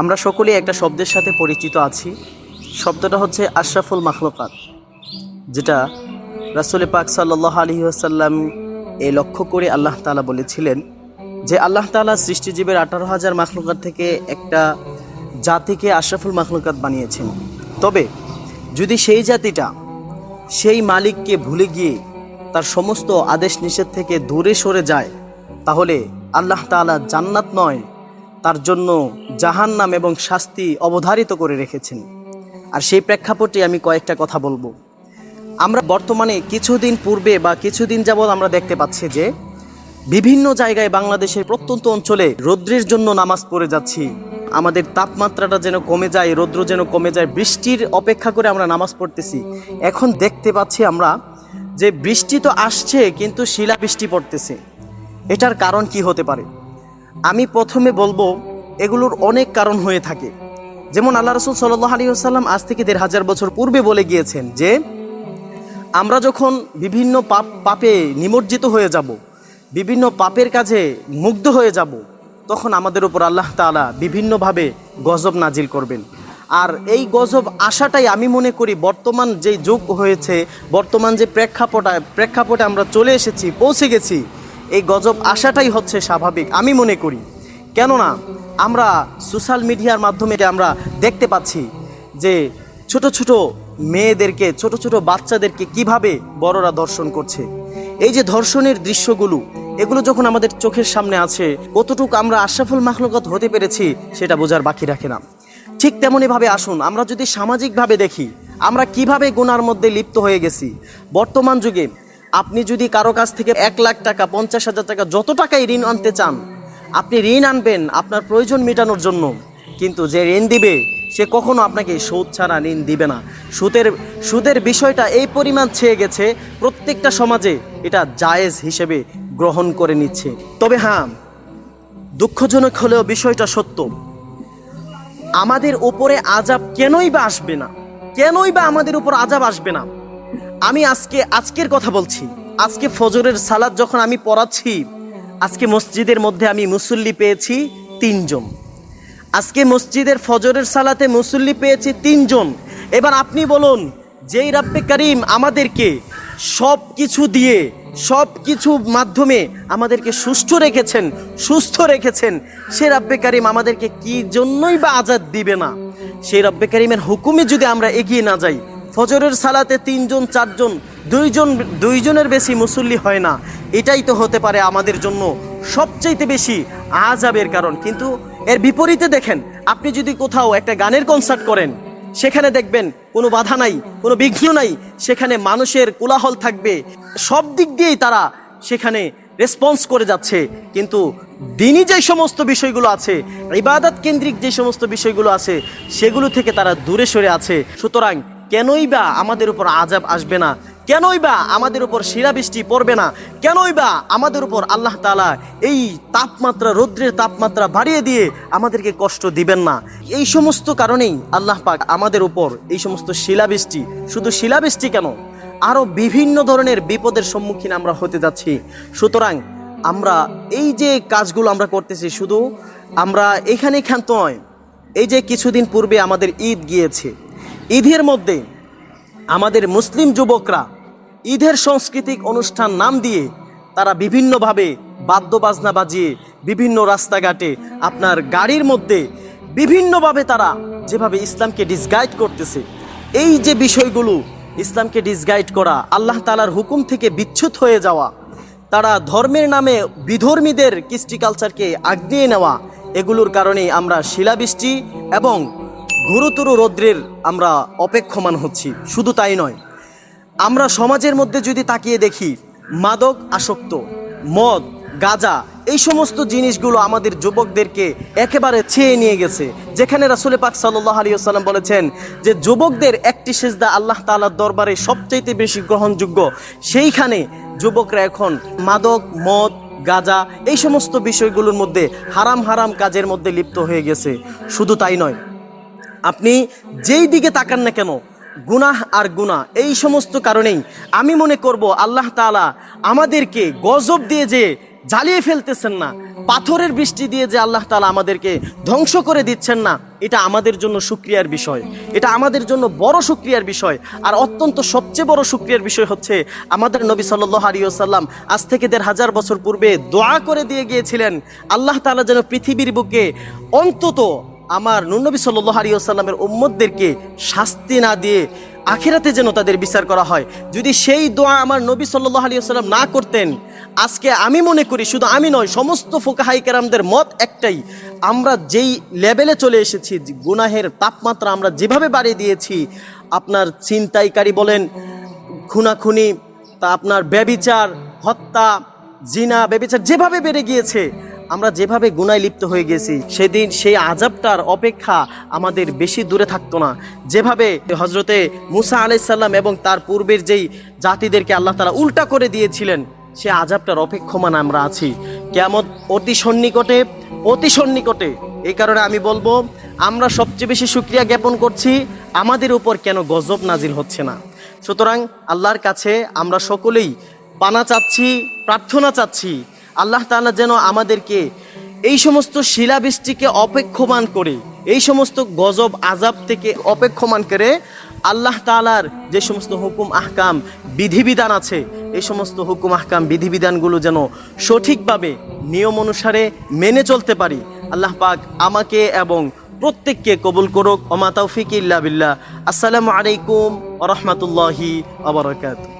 আমরা সকলেই একটা শব্দের সাথে পরিচিত আছি। শব্দটা হচ্ছে আশরাফুল মাখলুকাত, যেটা রাসুল পাক সাল্লাহ আলী আসাল্লাম এ লক্ষ্য করে আল্লাহ তালা বলেছিলেন যে আল্লাহ তালা সৃষ্টিজীবের আঠারো হাজার মাখলুকাত থেকে একটা জাতিকে আশরাফুল মাখলুকাত বানিয়েছেন। তবে যদি সেই জাতিটা সেই মালিককে ভুলে গিয়ে তার সমস্ত আদেশ নিষেধ থেকে দূরে সরে যায়, তাহলে আল্লাহ তাআলা জান্নাত নয়, তার জন্য জাহান্নাম এবং শাস্তি অবধারিত করে রেখেছেন। আর সেই প্রেক্ষাপটে আমি কয়েকটা কথা বলব। আমরা বর্তমানে কিছুদিন পূর্বে বা কিছুদিন যাবৎ আমরা দেখতে পাচ্ছি যে, বিভিন্ন জায়গায় বাংলাদেশের প্রত্যন্ত অঞ্চলে রৌদ্রের জন্য নামাজ পড়ে যাচ্ছি। আমাদের তাপমাত্রাটা যেন কমে যায়, রৌদ্র যেন কমে যায়, বৃষ্টির অপেক্ষা করে আমরা নামাজ পড়তেছি। এখন দেখতে পাচ্ছি আমরা যে বৃষ্টি তো আসছে, কিন্তু শিলা বৃষ্টি পড়তেছে। এটার কারণ কি হতে পারে? আমি প্রথমে বলব এগুলোর অনেক কারণ হয়ে থাকে। যেমন আল্লাহ রসুল সাল্লাহ আলী আসাল্লাম আজ থেকে দেড় হাজার বছর পূর্বে বলে গিয়েছেন যে, আমরা যখন বিভিন্ন পাপ, পাপে নিমজ্জিত হয়ে যাব, বিভিন্ন পাপের কাজে মুগ্ধ হয়ে যাব, তখন আমাদের উপর আল্লাহ তাআলা বিভিন্নভাবে গজব নাজিল করবেন। আর এই গজব আসাটাই আমি মনে করি বর্তমান যে যুগ হয়েছে, বর্তমান যে প্রেক্ষাপটা, প্রেক্ষাপটে আমরা চলে এসেছি, পৌঁছে গেছি, এই গজব আসাটাই হচ্ছে স্বাভাবিক, আমি মনে করি। কেননা আমরা সোশ্যাল মিডিয়ার মাধ্যমে আমরা দেখতে পাচ্ছি যে ছোট ছোট মেয়েদেরকে, ছোট ছোট বাচ্চাদেরকে কীভাবে বড়রা ধর্ষণ করছে। এই যে ধর্ষণের দৃশ্যগুলো, এগুলো যখন আমাদের চোখের সামনে আছে, কতটুকু আমরা আশরাফুল মাখলুকত হতে পেরেছি সেটা বোঝার বাকি রাখে না। ঠিক তেমনইভাবে আসুন, আমরা যদি সামাজিকভাবে দেখি, আমরা কীভাবে গুনার মধ্যে লিপ্ত হয়ে গেছি। বর্তমান যুগে আপনি যদি কারও কাছ থেকে এক লাখ টাকা, পঞ্চাশ হাজার টাকা, যত টাকাই ঋণ আনতে চান আপনি ঋণ আনবেন আপনার প্রয়োজন মেটানোর জন্য। কিন্তু যে ঋণ দিবে, সে কখনো আপনাকে সুদ ছাড়া ঋণ দিবে না। সুদের সুদের বিষয়টা এই পরিমাণ ছেয়ে গেছে, প্রত্যেকটা সমাজে এটা জায়েজ হিসেবে গ্রহণ করে নিচ্ছে। তবে হ্যাঁ দুঃখজনক হলেও বিষয়টা সত্য। আমাদের উপরে আজাব কেনই বা আসবে না? কেনই বা আমাদের উপর আজাব আসবে না? আমি আজকে, আজকের কথা বলছি। আজকে ফজরের সালাদ যখন আমি পড়াচ্ছি আজকে মসজিদের মধ্যে আমি মুসল্লি পেয়েছি তিনজন। আজকে মসজিদের ফজরের সালাতে মুসল্লি পেয়েছি তিনজন। এবার আপনি বলুন, যেই রাব্বে করিম আমাদেরকে সব কিছু দিয়ে সব কিছু মাধ্যমে আমাদেরকে সুস্থ রেখেছেন সুস্থ রেখেছেন, সে রাব্বে করিম আমাদেরকে কি জন্যই বা আজাদ দিবে না? সেই রব্বে করিমের হুকুমে যদি আমরা এগিয়ে না যাই ফজরের সালাতে তিনজন, চারজন, দুইজন, দুইজনের বেশি মুসল্লি হয় না। এটাই তো হতে পারে আমাদের জন্য সবচাইতে বেশি আজাবের কারণ। কিন্তু এর বিপরীতে দেখেন, আপনি যদি কোথাও একটা গানের কনসার্ট করেন, সেখানে দেখবেন কোনো বাধা নাই, কোনো বিঘ্ন নাই, সেখানে মানুষের কোলাহল থাকবে। সব দিক দিয়েই তারা সেখানে রেসপন্স করে যাচ্ছে। কিন্তু দিনই যে সমস্ত বিষয়গুলো আছে, ইবাদত কেন্দ্রিক যে সমস্ত বিষয়গুলো আছে, সেগুলো থেকে তারা দূরে সরে আছে। সুতরাং কেনই বা আমাদের উপর আজাব আসবে না? কেনই বা আমাদের উপর শিরাবৃষ্টি পড়বে না? কেনই বা আমাদের উপর আল্লাহ তালা এই তাপমাত্রা, রৌদ্রের তাপমাত্রা বাড়িয়ে দিয়ে আমাদেরকে কষ্ট দিবেন না? এই সমস্ত কারণেই আল্লাহ পাক আমাদের উপর এই সমস্ত শিলাবৃষ্টি শুধু শিলাবৃষ্টি কেন? আরও বিভিন্ন ধরনের বিপদের সম্মুখীন আমরা হতে যাচ্ছি। সুতরাং আমরা এই যে কাজগুলো আমরা করতেছি, শুধু আমরা এখানে ক্ষান্ত নয়, এই যে কিছুদিন পূর্বে আমাদের ঈদ গিয়েছে ঈদের মধ্যে আমাদের মুসলিম যুবকরা ঈদের সাংস্কৃতিক অনুষ্ঠান নাম দিয়ে তারা বিভিন্নভাবে বাদ্যবাজনা বাজিয়ে বিভিন্ন রাস্তাঘাটে আপনার গাড়ির মধ্যে বিভিন্নভাবে তারা যেভাবে ইসলামকে ডিসগাইড করতেছে, এই যে বিষয়গুলো ইসলামকে ডিসগাইড করা, আল্লাহ তালার হুকুম থেকে বিচ্ছুত হয়ে যাওয়া, তারা ধর্মের নামে বিধর্মীদের কৃষ্টি কালচারকে আগনিয়ে নেওয়া, এগুলোর কারণেই আমরা শিলাবৃষ্টি এবং গুরুতর রৌদ্রের আমরা অপেক্ষমান হচ্ছি, শুধু তাই নয়। আমরা সমাজের মধ্যে যদি তাকিয়ে দেখি, মাদক আসক্ত, মদ, গাজা, এই সমস্ত জিনিসগুলো আমাদের যুবকদেরকে একেবারে ছেয়ে নিয়ে গেছে। যেখানে রাসুল পাক সাল্লাহ আলী সাল্লাম বলেছেন যে, যুবকদের একটি সেজদা আল্লাহ তালার দরবারে সবচাইতে বেশি গ্রহণযোগ্য, সেইখানে যুবকরা এখন মাদক, মদ, গাজা, এই সমস্ত বিষয়গুলোর মধ্যে হারাম হারাম কাজের মধ্যে লিপ্ত হয়ে গেছে। শুধু তাই নয় আপনি যেই দিকে তাকান না কেন, গুনাহ আর গুনাহ, এই সমস্ত কারণেই আমি মনে করব আল্লাহ তাআলা আমাদেরকে গজব দিয়ে যে জ্বালিয়ে ফেলতেছেন না, পাথরের বৃষ্টি দিয়ে যে আল্লাহ তালা আমাদেরকে ধ্বংস করে দিচ্ছেন না, এটা আমাদের জন্য সুক্রিয়ার বিষয়। এটা আমাদের জন্য বড় সুক্রিয়ার বিষয়। আর অত্যন্ত সবচেয়ে বড় সুক্রিয়ার বিষয় হচ্ছে, আমাদের নবী সাল্লাহ আলিয়াল্লাম আজ থেকে দেড় হাজার বছর পূর্বে দোয়া করে দিয়ে গিয়েছিলেন, আল্লাহ তালা যেন পৃথিবীর বুকে অন্তত আমার নুনবী সাল্লাহ আলিয়াল্লামের উম্মদদেরকে শাস্তি না দিয়ে আখেরাতে যেন তাদের বিচার করা হয়। যদি সেই দোয়া আমার নবী সাল্লাহ আলিয়াল্লাম না করতেন, আজকে আমি মনে করি শুধু আমি নয়, সমস্ত ফোকাহাই কেরামদের মত একটাই, আমরা যেই লেভেলে চলে এসেছি গুনাহের তাপমাত্রা আমরা যেভাবে বাড়িয়ে দিয়েছি, আপনার ছিনতাইকারী বলেন, খুনাখুনি, তা আপনার ব্যবিচার, হত্যা, জিনা, ব্যবিচার যেভাবে বেড়ে গিয়েছে আমরা যেভাবে গুনায় লিপ্ত হয়ে গেছি, সেদিন সেই আজাবটার অপেক্ষা আমাদের বেশি দূরে থাকতো না। যেভাবে হজরতে মুসা আলাইসাল্লাম এবং তার পূর্বের যেই জাতিদেরকে আল্লাহ তালা উল্টা করে দিয়েছিলেন, সে আজাবটার অপেক্ষমান আমরা আছি। কেমন অতি সন্নিকটে অতি সন্নিকটে। এই কারণে আমি বলব, আমরা সবচেয়ে বেশি সুক্রিয়া জ্ঞাপন করছি, আমাদের উপর কেন গজব নাজিল হচ্ছে না। সুতরাং আল্লাহর কাছে আমরা সকলেই পানা চাচ্ছি, প্রার্থনা চাচ্ছি আল্লাহ তাআলা যেন আমাদেরকে এই সমস্ত শিলাবৃষ্টিকে অপেক্ষমান করে, এই সমস্ত গজব আজাব থেকে অপেক্ষমান করে আল্লাহ তাআলার যে সমস্ত হুকুম, আহকাম, বিধিবিধান আছে, এই সমস্ত হুকুম, আহকাম, বিধিবিধানগুলো যেন সঠিকভাবে নিয়ম অনুসারে মেনে চলতে পারি। আল্লাহ পাক আমাকে এবং প্রত্যেককে কবুল করুক। ওমা তৌফিক ইল্লা বিল্লাহ। আসসালামু আলাইকুম রাহমাতুল্লাহি ওয়া বারাকাতুহু।